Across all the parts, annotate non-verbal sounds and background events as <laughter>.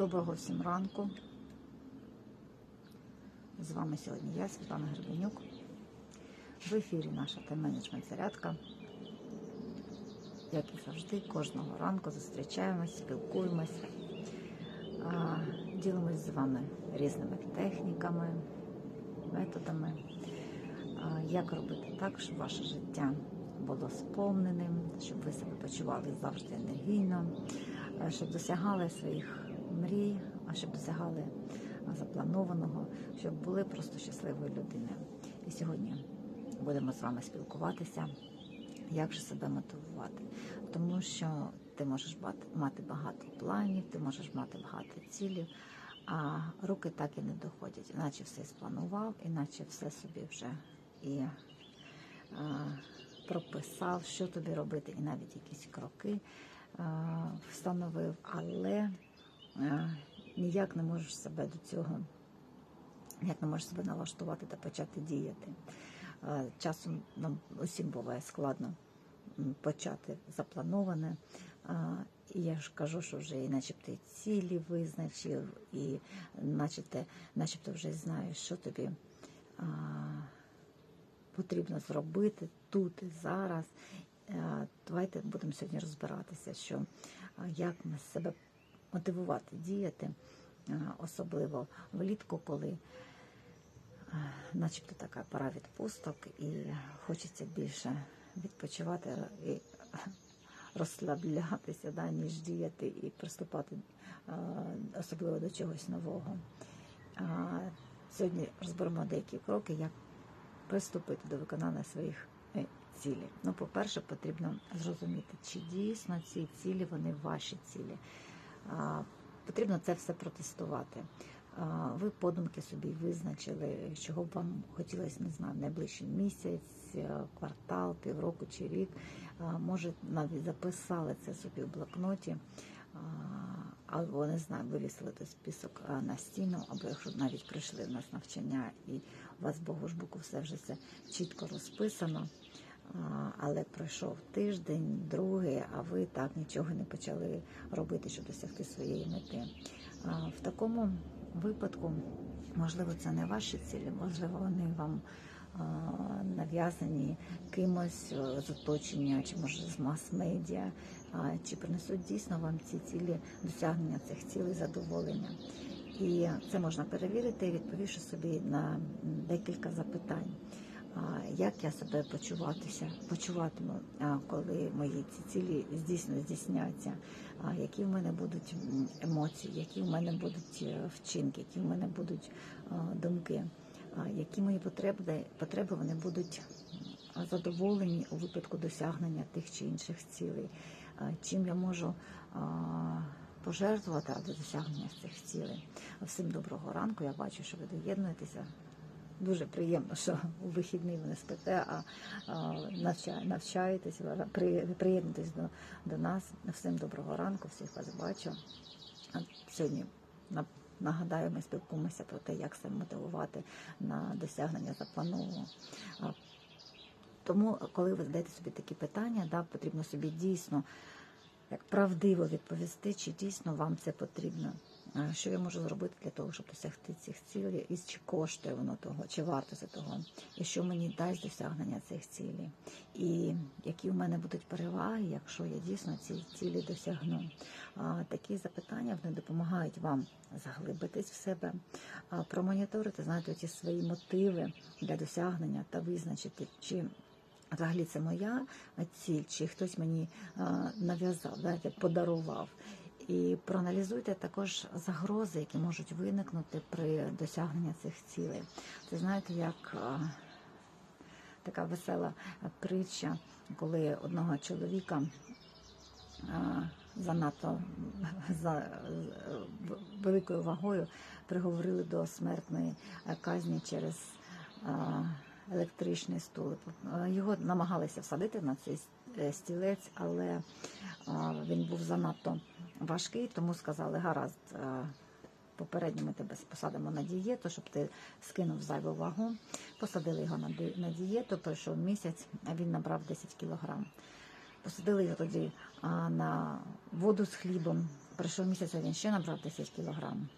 Доброго всім ранку. З вами сьогодні я, Світлана Гребенюк. В ефірі наша тайм-менеджмент зарядка. Як і завжди, кожного ранку зустрічаємось, спілкуємось, ділимось з вами різними техніками, методами, як робити так, щоб ваше життя було сповненим, щоб ви себе почували завжди енергійно, щоб досягали своїх мрій, а щоб досягали запланованого, щоб були просто щасливою людиною. І сьогодні будемо з вами спілкуватися, як же себе мотивувати. Тому що ти можеш мати багато планів, ти можеш мати багато цілів, а руки так і не доходять, іначе все спланував, іначе все собі вже і а, прописав, що тобі робити, і навіть якісь кроки а, встановив, але ніяк не можеш себе до цього, ніяк не можеш себе налаштувати та почати діяти. Часом нам усім буває складно почати заплановане. І я ж кажу, що вже і начебто і цілі визначив, і начебто, начебто вже знаєш, що тобі а, потрібно зробити тут і зараз. Е, Давайте будемо сьогодні розбиратися, що а, як ми себе мотивувати діяти, особливо влітку, коли начебто така пора відпусток, і хочеться більше відпочивати і розслаблятися, да, ніж діяти і приступати особливо до чогось нового. Сьогодні розберемо деякі кроки, як приступити до виконання своїх е, цілей. Ну, по-перше, потрібно зрозуміти, чи дійсно ці цілі вони ваші цілі. Потрібно це все протестувати. Ви подумки собі визначили, чого б вам хотілося, не знаю, найближчий місяць, е, квартал, півроку чи рік. Може, навіть записали це собі в блокноті, або не знаю, вивісили той список на стіну, або якщо навіть прийшли в нас навчання і у вас Богу ж боку все вже це чітко розписано. Але пройшов тиждень, другий, а ви так нічого не почали робити, щоб досягти своєї мети. В такому випадку, можливо, це не ваші цілі, можливо, вони вам нав'язані кимось з оточення, чи може з мас-медіа, чи принесуть дійсно вам ці цілі досягнення цих цілей задоволення. І це можна перевірити, відповівши собі на декілька запитань. Як я себе почуватися, почуватиму, коли мої ці цілі здійсно здійсняться, які в мене будуть емоції, які в мене будуть е, вчинки, які в мене будуть думки, які мої потреби, потреби вони будуть задоволені у випадку досягнення тих чи інших цілей, чим я можу пожертвувати ради досягнення цих цілей. Всім доброго ранку. Я бачу, що ви доєднуєтеся. Дуже приємно, що у вихідний ви не спите, а, а навча, навчаєтесь, ви при, приєднуєтесь до, до нас. Всім доброго ранку, всіх вас бачу. Сьогодні на- нагадаю, ми спілкуємося про те, як себе мотивувати на досягнення запланованого. Тому, коли ви задаєте собі такі питання, да, потрібно собі дійсно як правдиво відповісти, чи дійсно вам це потрібно. Що я можу зробити для того, щоб досягти цих цілей, і чи коштує воно того, чи варто це того, і що мені дасть досягнення цих цілей, і які в мене будуть переваги, якщо я дійсно ці цілі досягну. Такі запитання вони допомагають вам заглибитись в себе, промоніторити, знаєте, ті свої мотиви для досягнення та визначити, чи Взагалі це моя ціль, чи хтось мені нав'язав, знаєте, подарував. І проаналізуйте також загрози, які можуть виникнути при досягненні цих цілей. Це знаєте, як така весела притча, коли одного чоловіка занадто за великою вагою приговорили до смертної е, казні через електричний стул. Е, Його намагалися всадити на цей е, стілець, але він був занадто важкий, тому сказали, гаразд. е, Попередньо ми тебе посадимо на дієту, щоб ти скинув зайву вагу. Посадили його на дієту, пройшов місяць, а він набрав 10 кілограм. Посадили його тоді на воду з хлібом, пройшов місяць, а він ще набрав 10 кілограм.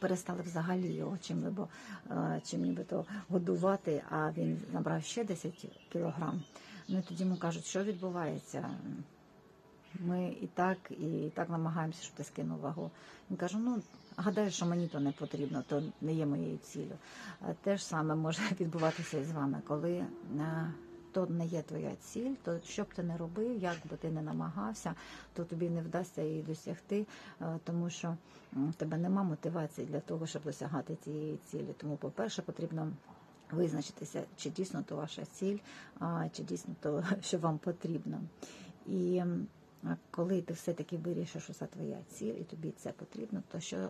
Перестали взагалі його чим-либо, е, чим нібито годувати, а він набрав ще 10 кілограм. Ну і тоді йому кажуть, що відбувається. Ми і так, і так намагаємося, щоб ти скинув вагу. Він каже: ну гадаю, що мені то не потрібно, то не є моєю ціллю. Те ж саме може <laughs> відбуватися і з вами, коли е, то не є твоя ціль, то що б ти не робив, як би ти не намагався, то тобі не вдасться її досягти, е, тому що в тебе нема мотивації для того, щоб досягати цієї цілі. Тому, по-перше, потрібно визначитися, чи дійсно то ваша ціль, чи дійсно то, <laughs> що вам потрібно. І а коли ти все-таки вирішиш, що це твоя ціль, і тобі це потрібно, то що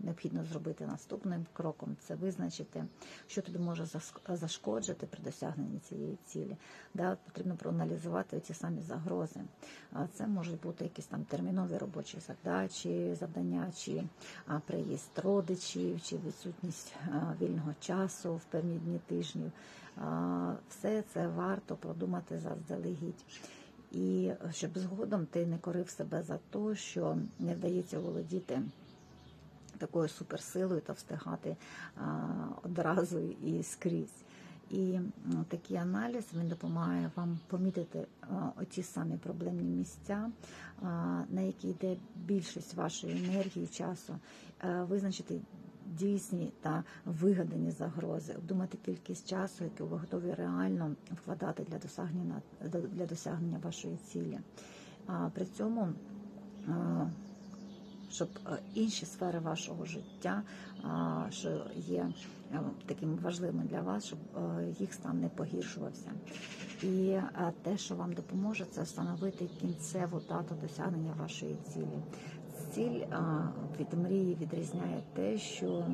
необхідно зробити наступним кроком це визначити, що тобі може зашкоджити при досягненні цієї цілі. Да, потрібно проаналізувати ці самі загрози. Це можуть бути якісь там термінові робочі задачі, завдання, чи приїзд родичів, чи відсутність вільного часу в певні дні тижнів. Все це варто продумати заздалегідь. І щоб згодом ти не корив себе за те, що не вдається володіти такою суперсилою та встигати а, одразу і скрізь. І м, такий аналіз він допомагає вам помітити оті самі проблемні місця, а, на які йде більшість вашої енергії, часу, а, визначити дійсні та вигадані загрози, обдумати кількість часу, яку ви готові реально вкладати для досягнення для досягнення вашої цілі. А при цьому щоб інші сфери вашого життя, що є е, такими важливими для вас, щоб е, їх стан не погіршувався. І е, те, що вам допоможе, це встановити кінцеву дату досягнення вашої цілі. Ціль від мрії відрізняє те, що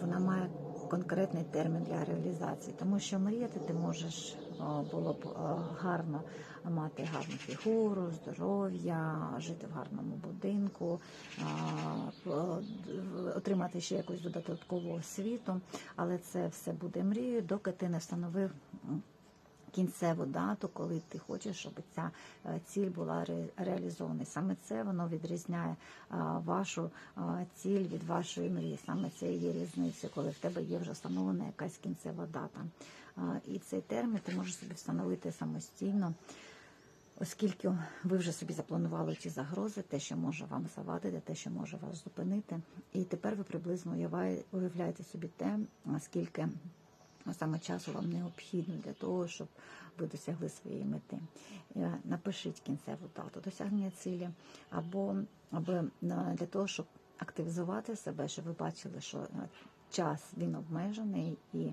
вона має конкретний термін для реалізації, тому що мріяти ти можеш було б гарно мати гарну фігуру, здоров'я, жити в гарному будинку, отримати ще якусь додаткову освіту, але це все буде мрією, доки ти не встановив. Кінцеву дату, коли ти хочеш, щоб ця е, ціль була реалізована. Саме це воно відрізняє вашу ціль від вашої мрії. Саме це є різниця, коли в тебе є вже встановлена якась кінцева дата. І цей термін ти можеш собі встановити самостійно. Оскільки ви вже собі запланували ті загрози, те, що може вам завадити, те, що може вас зупинити, і тепер ви приблизно уявляєте собі те, скільки саме часу вам необхідно для того, щоб ви досягли своєї мети. Е, Напишіть кінцеву дату досягнення цілі, або, або е, для того, щоб активізувати себе, щоб ви бачили, що е, час він обмежений і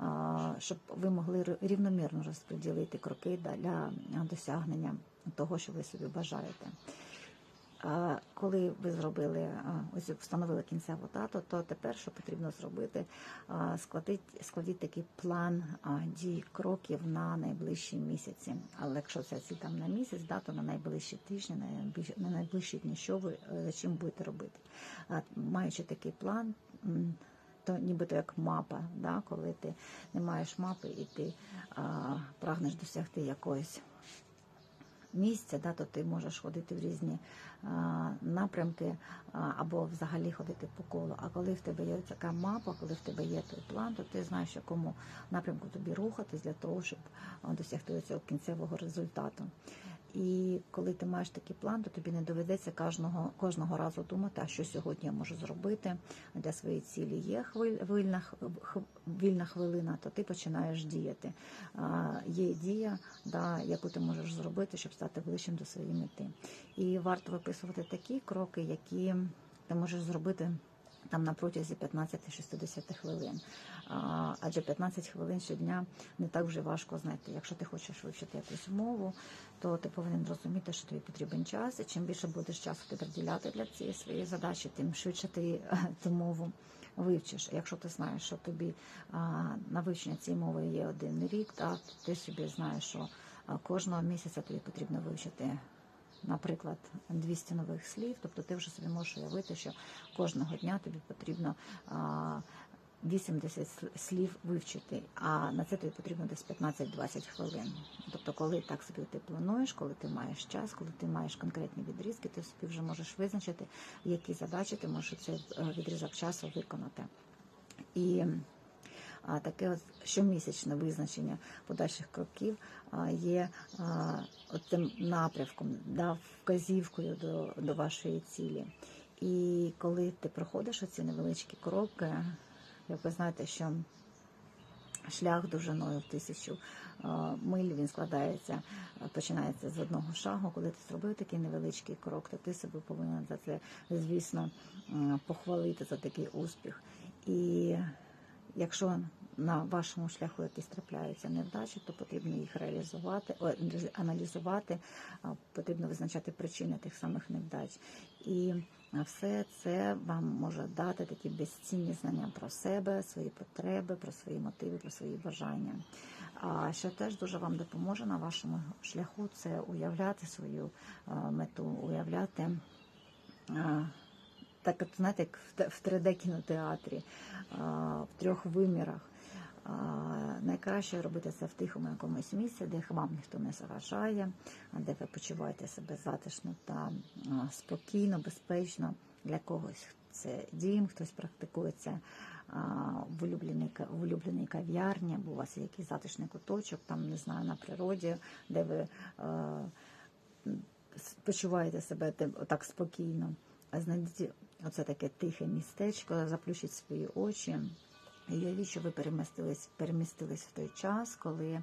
а, щоб ви могли рівномірно розподілити кроки для досягнення того, що ви собі бажаєте. Коли ви зробили ось встановили кінцеву дату, то тепер що потрібно зробити? Складіть складіть такий план дій кроків на найближчі місяці. Але якщо це ці там на місяць, да, то на найближчі тижні, на найближчі, дні, що ви е, чим будете робити? Маючи такий план. То нібито як мапа, да, коли ти не маєш мапи і ти а, прагнеш досягти якоїсь місця, да, то ти можеш ходити в різні а, напрямки а, або взагалі ходити по колу. А коли в тебе є така мапа, коли в тебе є той план, то ти знаєш, якому напрямку тобі рухатись для того, щоб досягти цього кінцевого результату. І коли ти маєш такий план, то тобі не доведеться кожного кожного разу думати, а що сьогодні я можу зробити для своєї цілі. Є хвиль, вільна, вільна хвилина, то ти починаєш діяти. А, Є дія, да, яку ти можеш зробити, щоб стати ближчим до своєї мети. І варто виписувати такі кроки, які ти можеш зробити. Там на протязі 15-60 хвилин. Адже 15 хвилин щодня не так вже важко знайти. Якщо ти хочеш вивчити якусь мову, то ти повинен розуміти, що тобі потрібен час. І чим більше будеш часу ти приділяти для цієї своєї задачі, тим швидше ти <laughs> цю мову вивчиш. Якщо ти знаєш, що тобі на вивчення цієї мови є один рік, то ти собі знаєш, що кожного місяця тобі потрібно вивчити. Наприклад, 200 нових слів, тобто ти вже собі можеш уявити, що кожного дня тобі потрібно а, 80 слів вивчити, а на це тобі потрібно десь 15-20 хвилин. Тобто, коли так собі ти плануєш, коли ти маєш час, коли ти маєш конкретні відрізки, ти собі вже можеш визначити, які задачі ти можеш цей е, відрізок часу виконати. І таке от щомісячне визначення подальших кроків є а, тим напрямком, да, вказівкою до, до вашої цілі. І коли ти проходиш оці невеличкі кроки, як ви знаєте, що шлях довжиною в тисячу миль він складається, починається з одного шагу. Коли ти зробив такий невеличкий крок, то ти себе повинен за це, звісно, похвалити за такий успіх. І якщо на вашому шляху якісь трапляються невдачі, то потрібно їх реалізувати, аналізувати, потрібно визначати причини тих самих невдач. І все це вам може дати такі безцінні знання про себе, свої потреби, про свої мотиви, про свої бажання. А що теж дуже вам допоможе на вашому шляху, це уявляти свою мету, уявляти. Так, знаєте, як в те- 3D кінотеатрі, в трьох вимірах. Найкраще робити це в тихому якомусь місці, де вам ніхто не заважає, де ви почуваєте себе затишно та спокійно, безпечно. Для когось це дім, хтось практикується в улюбленій, в улюбленій кав'ярні, або у вас є якийсь затишний куточок, там не знаю, на природі, де ви почуваєте себе так спокійно. Знайдіть оце таке тихе містечко, заплющіть свої очі. Уявіть, що ви перемістились, перемістились в той час, коли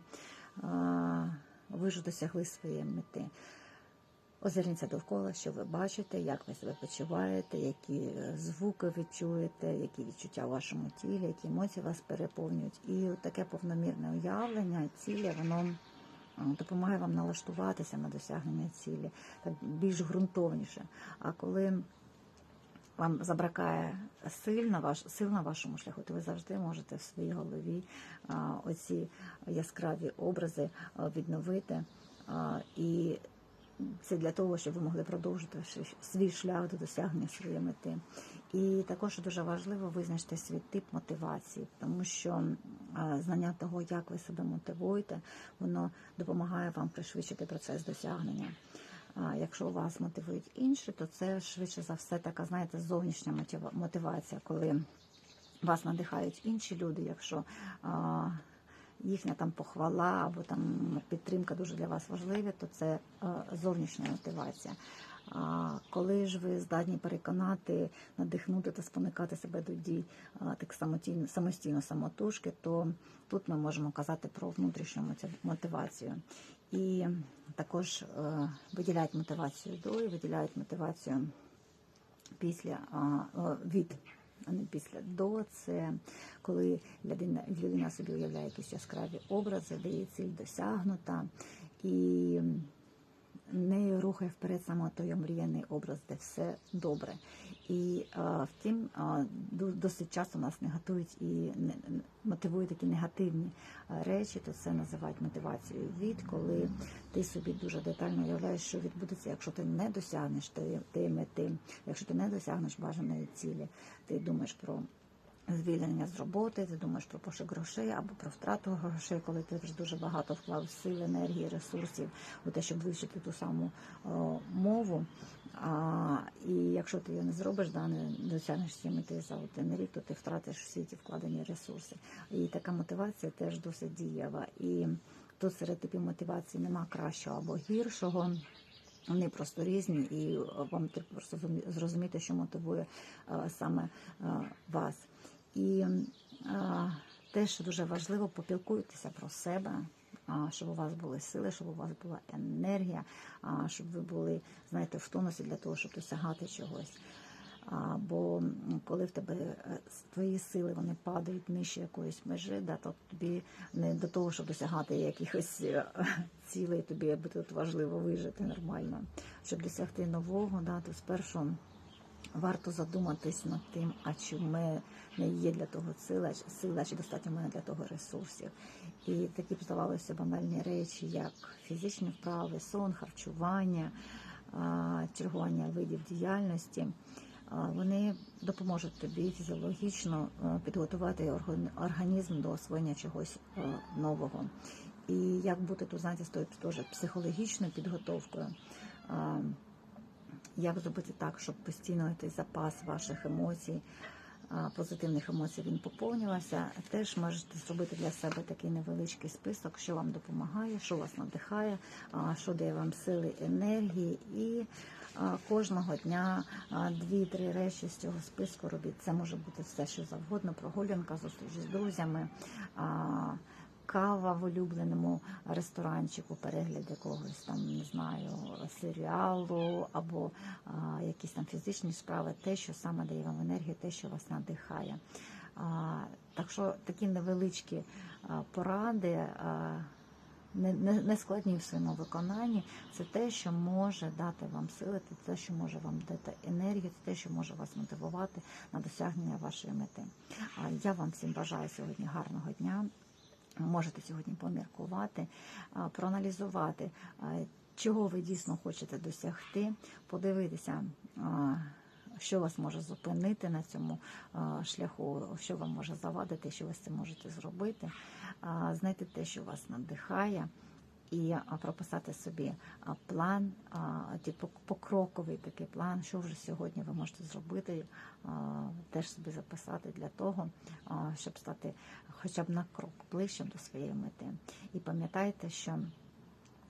а, ви ж досягли своєї мети. Озирніться довкола, що ви бачите, як ви себе почуваєте, які е, звуки ви чуєте, які відчуття в вашому тілі, які емоції вас переповнюють. І таке повномірне уявлення цілі, воно допомагає вам налаштуватися на досягнення цілі, так більш ґрунтовніше. А коли вам забракає сил на ваш сил на вашому шляху, то ви завжди можете в своїй голові оці яскраві образи відновити. І це для того, щоб ви могли продовжити свій шлях до досягнення своєї мети. І також дуже важливо визначити свій тип мотивації, тому що знання того, як ви себе мотивуєте, воно допомагає вам пришвидшити процес досягнення. А якщо вас мотивують інші, то це швидше за все така, знаєте, зовнішня мотивація, коли вас надихають інші люди, якщо а, їхня там похвала або там підтримка дуже для вас важливі, то це а, зовнішня мотивація. А коли ж ви здатні переконати, надихнути та спонукати себе до дій так самостійно, самостійно самотужки, то тут ми можемо казати про внутрішню мотив- мотивацію. І також е, виділяють мотивацію до і виділяють мотивацію після від, а не після до. Це коли людина, людина собі уявляє якісь яскраві образи, де її ціль досягнута, і нею рухає вперед саме той омріяний образ, де все добре. І а, втім, а, досить часто нас і не- не- мотивують такі негативні речі, то це називають мотивацією від, коли ти собі дуже детально уявляєш, що відбудеться, якщо ти не досягнеш тієї мети, якщо ти не досягнеш бажаної цілі, ти думаєш про звільнення з роботи, ти думаєш про пошук грошей або про втрату грошей, коли ти вже дуже багато вклав сил, енергії, ресурсів у те, щоб вивчити ту саму о, мову. А, і якщо ти її не зробиш, да, не досягнеш цієї мети за один рік, то ти втратиш всі ті вкладені ресурси. І така мотивація теж досить дієва. І тут серед типів мотивації нема кращого або гіршого. Вони просто різні, і вам треба просто зумі- зрозуміти, що мотивує е, саме е, вас. І е, теж дуже важливо попілкуйтеся про себе, а, щоб у вас були сили, щоб у вас була енергія, а, щоб ви були, знаєте, в тонусі для того, щоб досягати чогось. А, бо коли в тебе е, твої сили вони падають нижче якоїсь межі, да, то тобі не до того, щоб досягати якихось е, цілей, тобі тут важливо вижити нормально. Щоб досягти нового, да, то спершу варто задуматись над тим, а чи в мене є для того сила, сила, чи достатньо мене для того ресурсів. І такі б здавалося банальні речі, як фізичні вправи, сон, харчування, чергування видів діяльності. вони допоможуть тобі фізіологічно підготувати орган- організм до освоєння чогось нового. І як бути тут, знаєте, з тою теж психологічною підготовкою. Як зробити так, щоб постійно цей запас ваших емоцій, позитивних емоцій він поповнювався. Теж можете зробити для себе такий невеличкий список, що вам допомагає, що вас надихає, що дає вам сили, енергії і кожного дня дві-три речі з цього списку робіть. Це може бути все, що завгодно, прогулянка, зустріч з друзями. Кава в улюбленому ресторанчику, перегляд якогось там, не знаю, серіалу або а, якісь там фізичні справи, те, що саме дає вам енергію, те, що вас надихає. А, так що такі невеличкі а, поради, а, не, складні в своєму виконанні, це те, що може дати вам сили, це те, що може вам дати енергію, це те, що може вас мотивувати на досягнення вашої мети. Я вам всім бажаю сьогодні гарного дня. Можете сьогодні поміркувати, проаналізувати, чого ви дійсно хочете досягти, подивитися, що вас може зупинити на цьому шляху, що вам може завадити, що ви з цим можете зробити, знайти те, що вас надихає. І прописати собі план, типу покроковий такий план, що вже сьогодні ви можете зробити, теж собі записати для того, щоб стати хоча б на крок ближчим до своєї мети. І пам'ятайте, що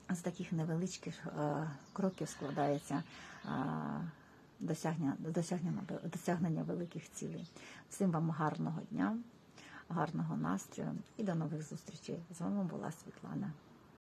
з таких невеличких е, кроків складається е, досягнення, досягнення великих цілей. Всім вам гарного дня, гарного настрою і до нових зустрічей. З вами була Світлана.